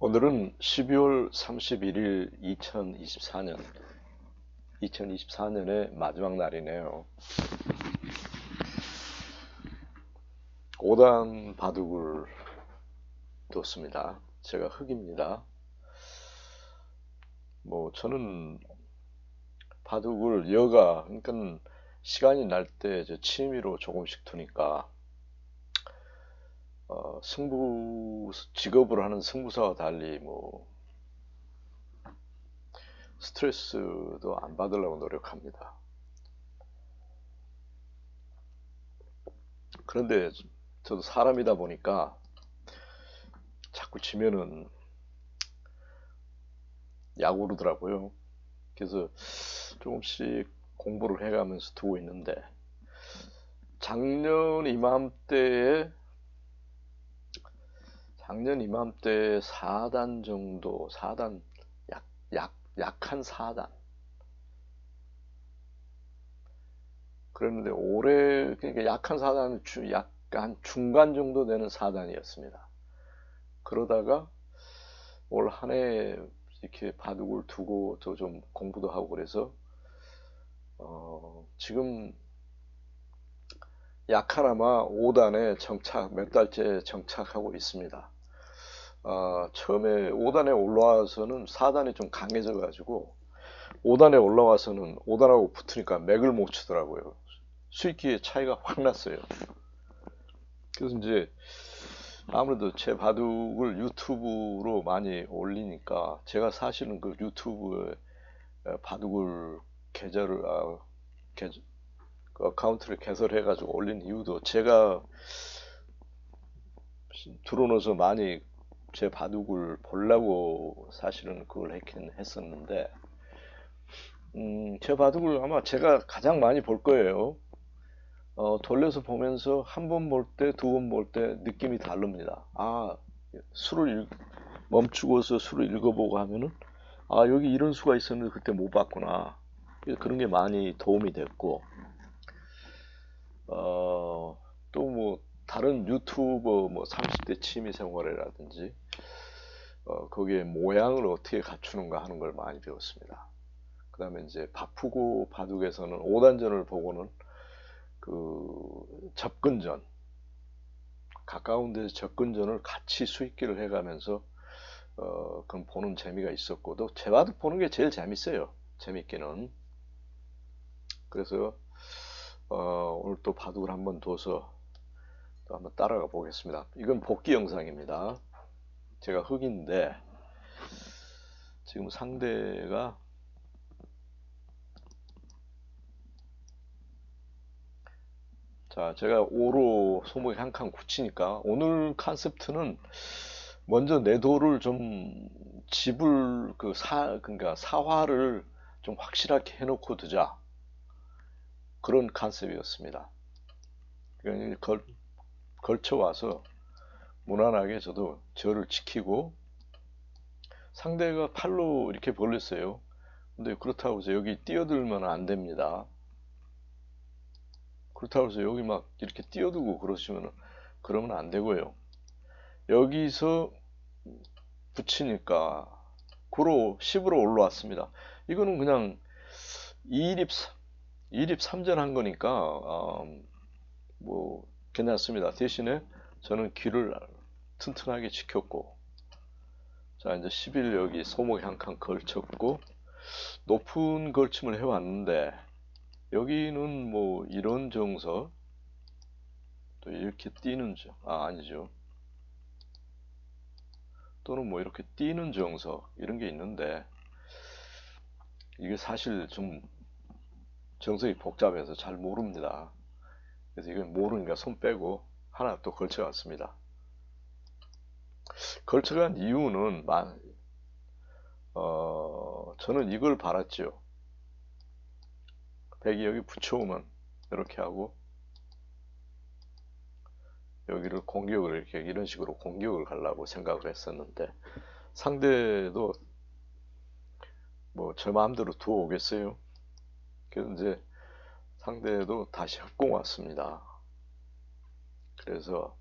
오늘은 12월 31일 2024년 2024년의 마지막 날이네요. 5단 바둑을 뒀습니다. 제가 흑입니다. 뭐 저는 바둑을 여가 그러니까 시간이 날 때 취미로 조금씩 두니까 어, 승부 직업을 하는 승부사와 달리 뭐 스트레스도 안 받으려고 노력합니다. 그런데 저도 사람이다 보니까 자꾸 지면은 약오르더라고요. 그래서 조금씩 공부를 해가면서 두고 있는데 작년 이맘때에 작년 이맘때 4단 정도, 4단, 약, 약, 약한 4단. 그랬는데 올해, 그러니까 약한 4단은 주, 약간 중간 정도 되는 4단이었습니다. 그러다가 올 한 해 이렇게 바둑을 두고 저좀 공부도 하고 그래서, 어, 지금 약하나마 5단에 정착, 몇 달째 정착하고 있습니다. 어, 처음에 5단에 올라와서는 4단이 좀 강해져 가지고 5단에 올라와서는 5단하고 붙으니까 맥을 못 치더라고요. 수익기의 차이가 확 났어요. 그래서 이제 아무래도 제 바둑을 유튜브로 많이 올리니까 제가 사실은 그 유튜브에 바둑을 계좌를 아, 계좌, 그 어카운트를 개설해 가지고 올린 이유도 제가 들어오면서 많이 제 바둑을 보려고 사실은 그걸 했긴 했었는데 음, 제 바둑을 아마 제가 가장 많이 볼 거예요. 어, 돌려서 보면서 한 번 볼 때, 두 번 볼 때 느낌이 다릅니다. 아, 수를 읽, 멈추고서 수를 읽어보고 하면은 아, 여기 이런 수가 있었는데 그때 못 봤구나. 그런 게 많이 도움이 됐고 어, 또 뭐 다른 유튜버 뭐 30대 취미 생활이라든지 어, 거기에 모양을 어떻게 갖추는가 하는 걸 많이 배웠습니다. 그 다음에 이제 바쁘고 바둑에서는 5단전을 보고는 그 접근전 가까운 데서 접근전을 같이 수익기를 해가면서 어, 그건 보는 재미가 있었고 또 제바둑 보는 게 제일 재밌어요. 재밌기는 그래서 어, 오늘 또 바둑을 한번 둬서 또 한번 따라가 보겠습니다. 이건 복귀 영상입니다. 제가 흑인데 지금 상대가 자 제가 5로 소목이 한칸 굳히니까 오늘 컨셉트는 먼저 내 돌을 좀 집을 그 사 그러니까 사화를 좀 확실하게 해놓고 두자 그런 컨셉이었습니다. 그러니까 걸, 걸쳐와서 무난하게 저도 저를 지키고 상대가 팔로 이렇게 벌렸어요. 근데 그렇다고 해서 여기 뛰어들면 안 됩니다. 그렇다고 해서 여기 막 이렇게 뛰어들고 그러시면 그러면 안 되고요. 여기서 붙이니까 9로 10으로 올라왔습니다. 이거는 그냥 2립 2립 3전 한 거니까 음, 뭐 괜찮습니다. 대신에 저는 귀를 튼튼하게 지켰고 자 이제 10일 여기 소목에 한 칸 걸쳤고 높은 걸침을 해왔는데 여기는 뭐 이런 정서 또 이렇게 뛰는 정, 아 아니죠 또는 뭐 이렇게 뛰는 정서 이런 게 있는데 이게 사실 좀 정석이 복잡해서 잘 모릅니다 그래서 이건 모르니까 손 빼고 하나 또 걸쳐갔습니다. 걸쳐간 이유는 어, 저는 이걸 바랐죠. 백이 여기 붙여오면 이렇게 하고 여기를 공격을 이렇게 이런 식으로 공격을 가려고 생각을 했었는데 상대도 뭐 저 마음대로 두어 오겠어요. 그래서 이제 상대도 다시 합공 왔습니다. 그래서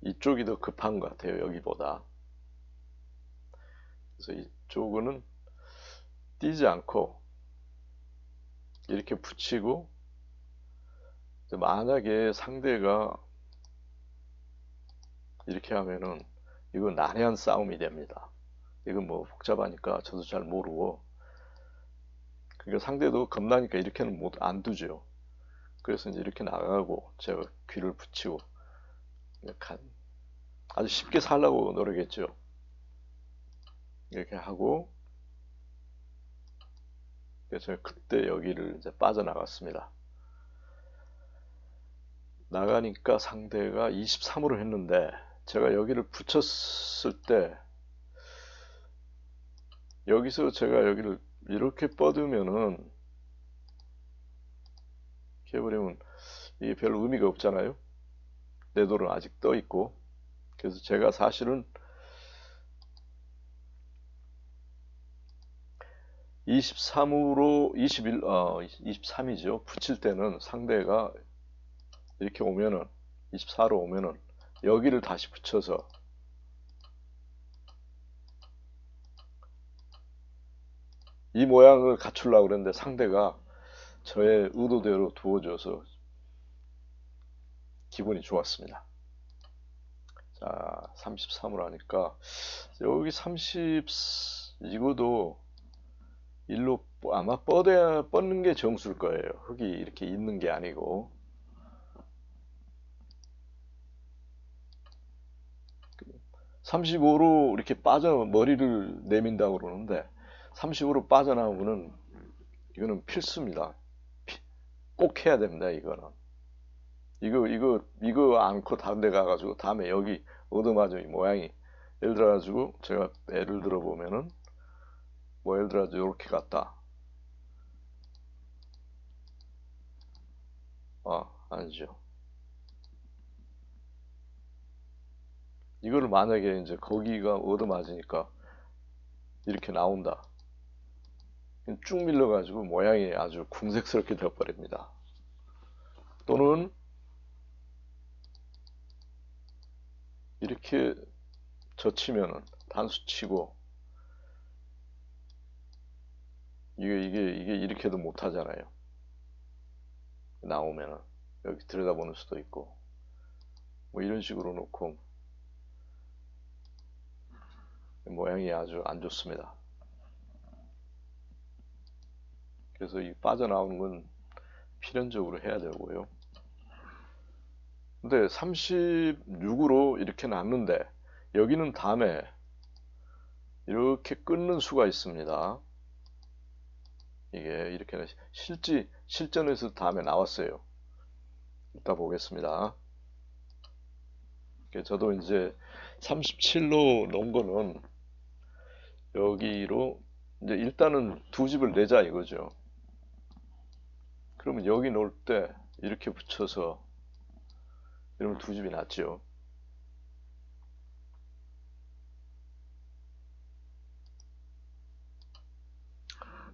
이쪽이 더 급한 것 같아요. 여기보다. 그래서 이쪽은 뛰지 않고 이렇게 붙이고 만약에 상대가 이렇게 하면은 이건 난해한 싸움이 됩니다. 이건 뭐 복잡하니까 저도 잘 모르고 그러니까 상대도 겁나니까 이렇게는 못 안 두죠. 그래서 이제 이렇게 나가고 제가 귀를 붙이고 간- 아주 쉽게 살라고 노력했죠. 이렇게 하고 그래서 그때 여기를 이제 빠져나갔습니다. 나가니까 상대가 23으로 했는데 제가 여기를 붙였을 때 여기서 제가 여기를 이렇게 뻗으면은 이렇게 해버리면 이게 별 의미가 없잖아요. 내 돌은 아직 떠 있고 그래서 제가 사실은 23으로 21, 어, 23이죠. 붙일 때는 상대가 이렇게 오면은 24로 오면은 여기를 다시 붙여서 이 모양을 갖추려고 그랬는데 상대가 저의 의도대로 두어줘서 기분이 좋았습니다. 자, 33으로 하니까 여기 30 이거도 일로 아마 뻗어야 뻗는 게 정수일 거예요. 흙이 이렇게 있는 게 아니고 35로 이렇게 빠져 머리를 내민다고 그러는데 35로 빠져나오면은 이거는 필수입니다. 피- 꼭 해야 됩니다. 이거는 이거 이거 이거 않고 다른 데 가가지고 다음에 여기 이 모양이 예를 들어가지고 제가 예를 들어 보면은 뭐 예를 들어서 이렇게 갔다. 아 아니죠. 이거를 만약에 이제 거기가 얻어맞으니까 이렇게 나온다. 쭉 밀려가지고 모양이 아주 궁색스럽게 되어버립니다. 또는 이렇게 젖히면은 단수 치고 이게 이게 이게 이렇게도 못 하잖아요. 나오면은 여기 들여다보는 수도 있고 뭐 이런 식으로 놓고 모양이 아주 안 좋습니다. 그래서 이 빠져나오는 건 필연적으로 해야 되고요. 근데 36으로 이렇게 놨는데 여기는 다음에 이렇게 끊는 수가 있습니다. 이게 이렇게 실지 실전에서 다음에 나왔어요. 이따 보겠습니다. 저도 이제 37로 놓은 거는 여기로 이제 일단은 두 집을 내자 이거죠. 그러면 여기 놓을 때 이렇게 붙여서 이러면 두 집이 낫죠.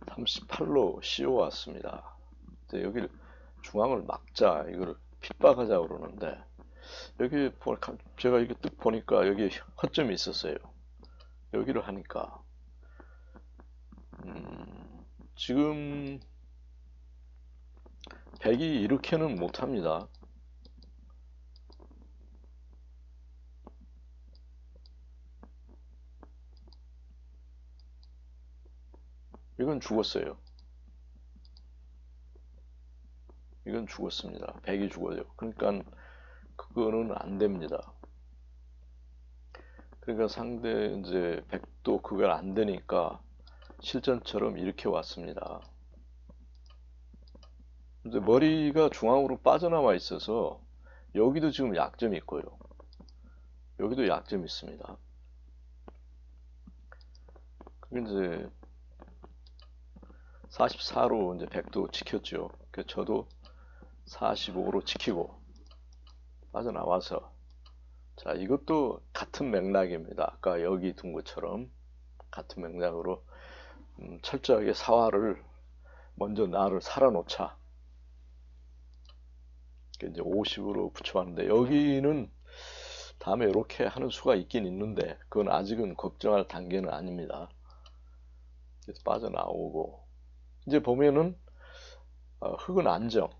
(38로) 씌워왔습니다. 이제 여기를 중앙을 막자 이거를 핍박하자 그러는데 여기 제가 이게 뜩 보니까 여기 허점이 있었어요. 여기를 하니까 음, 지금 백이 이렇게는 못합니다. 이건 죽었어요. 이건 죽었습니다. 백이 죽어요. 그러니까 그거는 안 됩니다. 그러니까 상대 이제 백도 그걸 안 되니까 실전처럼 이렇게 왔습니다. 이제 머리가 중앙으로 빠져나와 있어서 여기도 지금 약점이 있고요. 여기도 약점이 있습니다. 그게 이제 44로 이제 100도 지켰죠. 그 저도 45로 지키고 빠져나와서 자 이것도 같은 맥락입니다. 아까 여기 둔 것처럼 같은 맥락으로 음, 철저하게 사활을 먼저 나를 살아놓자. 이제 50으로 붙여봤는데 여기는 다음에 이렇게 하는 수가 있긴 있는데 그건 아직은 걱정할 단계는 아닙니다. 그래서 빠져나오고 이제 보면은 어, 흙은 안정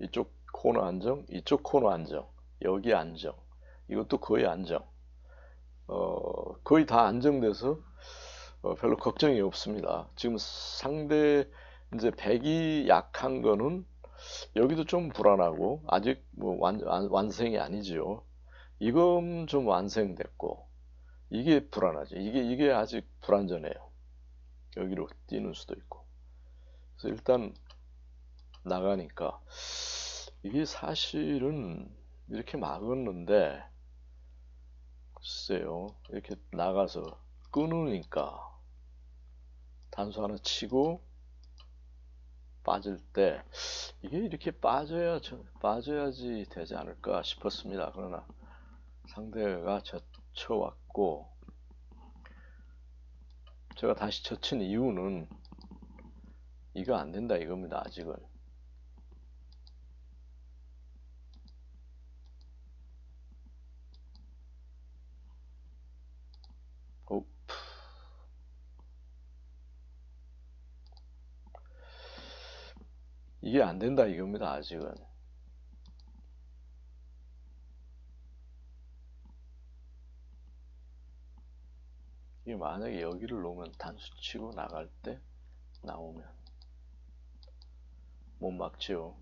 이쪽 코너 안정 이쪽 코너 안정 여기 안정 이것도 거의 안정 어, 거의 다 안정돼서 어, 별로 걱정이 없습니다. 지금 상대 이제 백이 약한 거는 여기도 좀 불안하고 아직 뭐 완, 완성이 아니지요. 이건 좀 완성됐고 이게 불안하죠. 이게 이게 아직 불안전해요. 여기로 뛰는 수도 있고. 그래서 일단 나가니까 이게 사실은 이렇게 막았는데 글쎄요 이렇게 나가서 끊으니까 단수 하나 치고 빠질 때 이게 이렇게 빠져야 빠져야지 되지 않을까 싶었습니다. 그러나 상대가 젖혀왔고 제가 다시 젖힌 이유는 이거 안 된다 이겁니다. 아직은 이게 안 된다 이겁니다. 아직은. 이게 만약에 여기를 놓으면 단수 치고 나갈 때 나오면 못 막지요.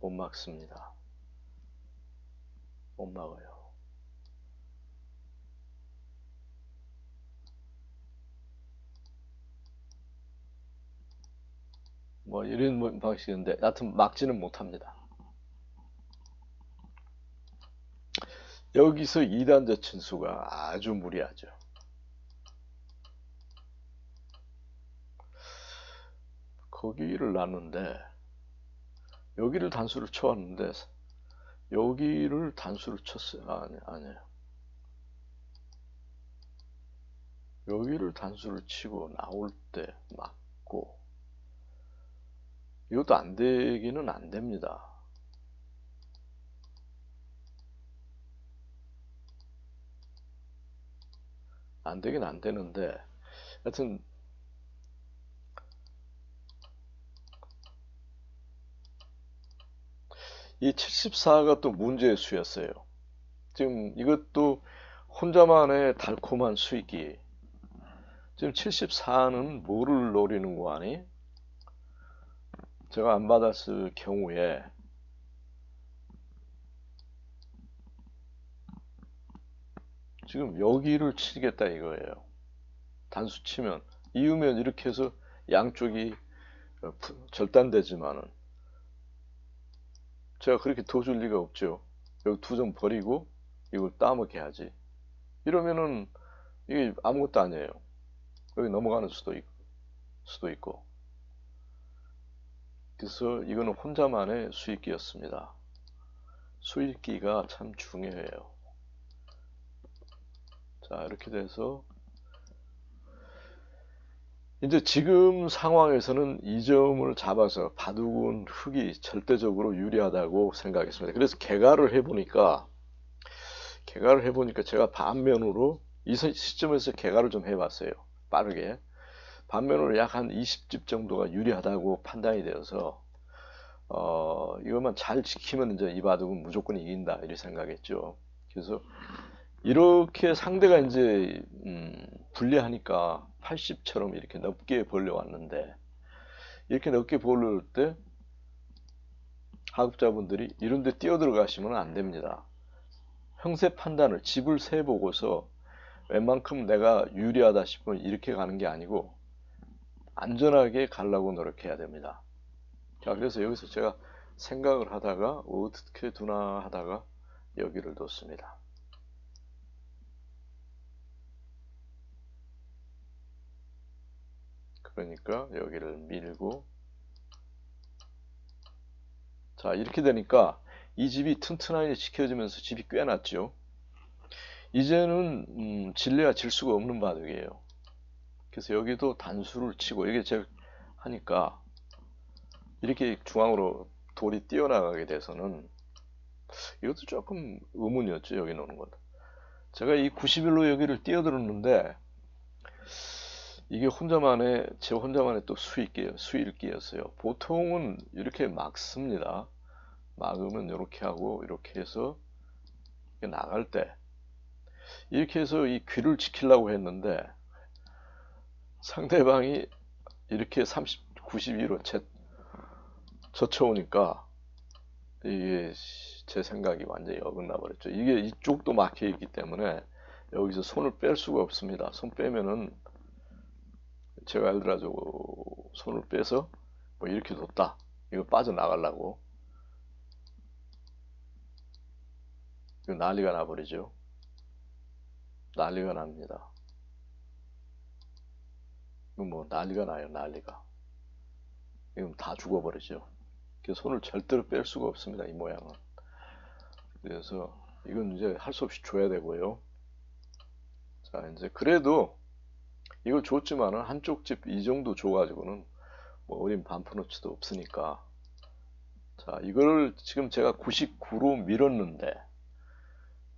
못 막습니다. 못 막아요. 뭐 이런 뭐 방식인데 여하튼 막지는 못합니다. 여기서 2단자 친수가 아주 무리하죠. 거기를 놨는데 여기를 단수를 쳐왔는데 여기를 단수를 쳤어요. 아, 아니, 아니에요. 여기를 단수를 치고 나올 때 맞고 이것도 안 되기는 안 됩니다. 안 되긴 안 되는데 하여튼 이 74가 또 문제의 수였어요. 지금 이것도 혼자만의 달콤한 수익이 지금 74는 뭐를 노리는 거 아니? 제가 안 받았을 경우에 지금 여기를 치겠다 이거예요. 단수 치면 이으면 이렇게 해서 양쪽이 절단되지만은 제가 그렇게 도줄 리가 없죠. 여기 두 점 버리고 이걸 따먹게 하지. 이러면은 이게 아무것도 아니에요. 여기 넘어가는 수도 있고, 수도 있고. 그래서 이거는 혼자만의 수익기였습니다. 수익기가 참 중요해요. 자, 이렇게 돼서 이제 지금 상황에서는 이 점을 잡아서 바둑은 흙이 절대적으로 유리하다고 생각했습니다. 그래서 개가를 해보니까 개가를 해보니까 제가 반면으로 이 시점에서 개가를 좀 해봤어요. 빠르게. 반면으로 약 한 20집 정도가 유리하다고 판단이 되어서 어, 이것만 잘 지키면 이제 이 바둑은 무조건 이긴다 이렇게 생각했죠. 그래서 이렇게 상대가 이제 음, 불리하니까 80처럼 이렇게 넓게 벌려왔는데 이렇게 넓게 벌릴 때 하급자분들이 이런 데 뛰어들어가시면 안 됩니다. 형세 판단을 집을 세 보고서 웬만큼 내가 유리하다 싶으면 이렇게 가는 게 아니고 안전하게 가려고 노력해야 됩니다. 자, 그래서 여기서 제가 생각을 하다가 어떻게 두나 하다가 여기를 뒀습니다. 그러니까 여기를 밀고 자 이렇게 되니까 이 집이 튼튼하게 지켜지면서 집이 꽤 났죠. 이제는 음, 질래야 질 수가 없는 바둑이에요. 그래서 여기도 단수를 치고 이게 제가 하니까 이렇게 중앙으로 돌이 뛰어나가게 돼서는 이것도 조금 의문이었죠 여기 놓는 것 제가 이 90일로 여기를 뛰어들었는데 이게 혼자만의 제 혼자만의 또 수익기 수익기였어요. 보통은 이렇게 막습니다. 막으면 이렇게 하고 이렇게 해서 나갈 때 이렇게 해서 이 귀를 지키려고 했는데 상대방이 이렇게 30, 92로 제, 젖혀오니까 이게 제 생각이 완전히 어긋나 버렸죠. 이게 이쪽도 막혀 있기 때문에 여기서 손을 뺄 수가 없습니다. 손 빼면은 제가 들어 손을 빼서 뭐 이렇게 뒀다. 이거 빠져나가려고. 이거 난리가 나버리죠. 난리가 납니다. 이거 뭐 난리가 나요, 난리가. 이건 다 죽어버리죠. 손을 절대로 뺄 수가 없습니다, 이 모양은. 그래서 이건 이제 할 수 없이 줘야 되고요. 자, 이제 그래도 이걸 줬지만은 한쪽 집 이 정도 줘가지고는 뭐 어린 반프노치도 없으니까 자 이걸 지금 제가 99로 밀었는데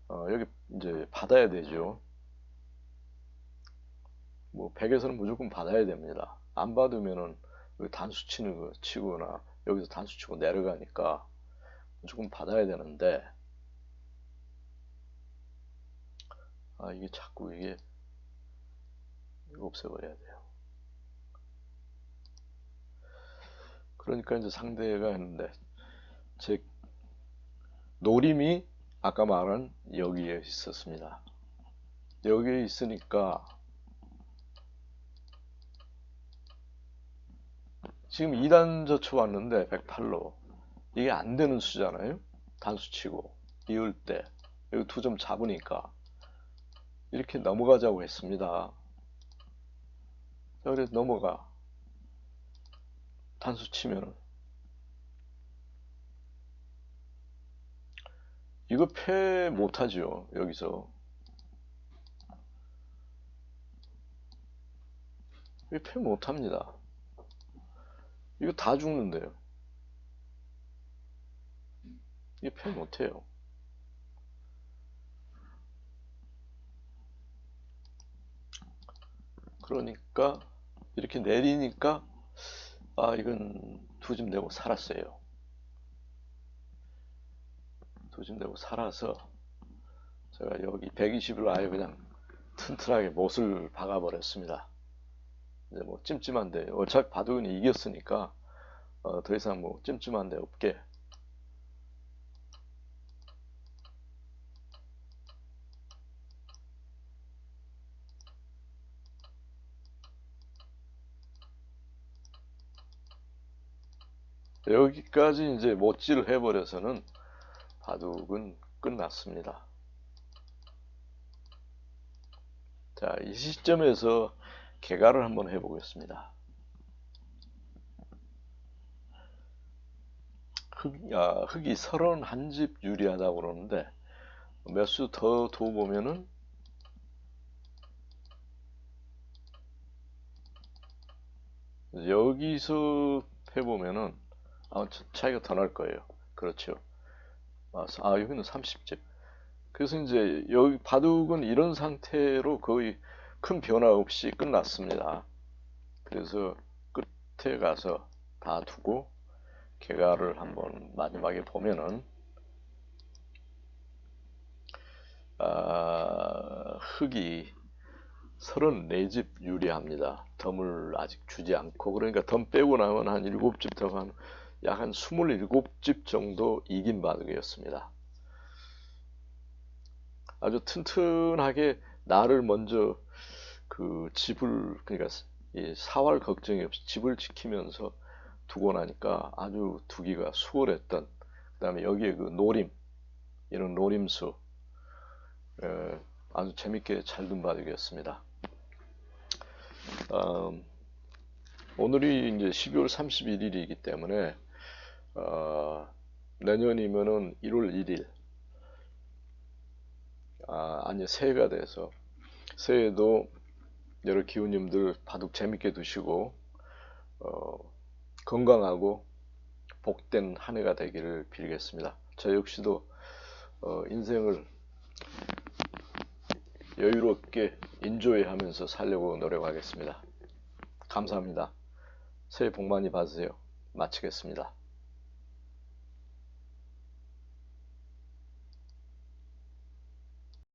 어, 여기 이제 받아야 되죠 뭐 100에서는 무조건 받아야 됩니다 안 받으면은 단수 치는 거 치거나 여기서 단수 치고 내려가니까 무조건 받아야 되는데 아 이게 자꾸 이게 이거 없애버려야 돼요. 그러니까 이제 상대가 했는데 제 노림이 아까 말한 여기에 있었습니다. 여기에 있으니까 지금 2단 저쳐 왔는데 108로 이게 안 되는 수잖아요. 단수 치고 이을 때 여기 두 점 잡으니까 이렇게 넘어가자고 했습니다. 자, 그래서 넘어가. 단수 치면은. 이거 패 못하죠, 여기서. 이거 패 못합니다. 이거 다 죽는데요. 이게 패 못해요. 그러니까 이렇게 내리니까 아 이건 두집 내고 살았어요. 두집 내고 살아서 제가 여기 120을 아예 그냥 튼튼하게 못을 박아 버렸습니다. 이제 뭐 찜찜한데 어차피 바둑은 이겼으니까 어, 더 이상 뭐 찜찜한데 없게 여기까지 이제 못질을 해버려서는 바둑은 끝났습니다. 자, 이 시점에서 개가를 한번 해보겠습니다. 흑, 아, 흑이 31집 유리하다고 그러는데 몇 수더 둬보면은 여기서 해보면은 아, 차이가 더 날 거예요. 그렇죠. 아, 아, 여기는 30집. 그래서 이제 여기 바둑은 이런 상태로 거의 큰 변화 없이 끝났습니다. 그래서 끝에 가서 다 두고 개가를 한번 마지막에 보면은 아, 흙이 34집 유리합니다. 덤을 아직 주지 않고 그러니까 덤 빼고 나면 한 7집 더한 약한 27집 정도 이긴 바둑이었습니다. 아주 튼튼하게 나를 먼저 그 집을 그러니까 이 사활 걱정이 없이 집을 지키면서 두고 나니까 아주 두기가 수월했던 그 다음에 여기에 그 노림 이런 노림수 에, 아주 재밌게 잘 둔 바둑이었습니다. 음, 오늘이 이제 12월 31일이기 때문에 어, 내년이면은 1월 1일 아, 아니 새해가 돼서 새해도 여러 기운님들 바둑 재밌게 두시고 어, 건강하고 복된 한 해가 되기를 빌겠습니다. 저 역시도 어, 인생을 여유롭게 인조이하면서 살려고 노력하겠습니다. 감사합니다. 새해 복 많이 받으세요. 마치겠습니다.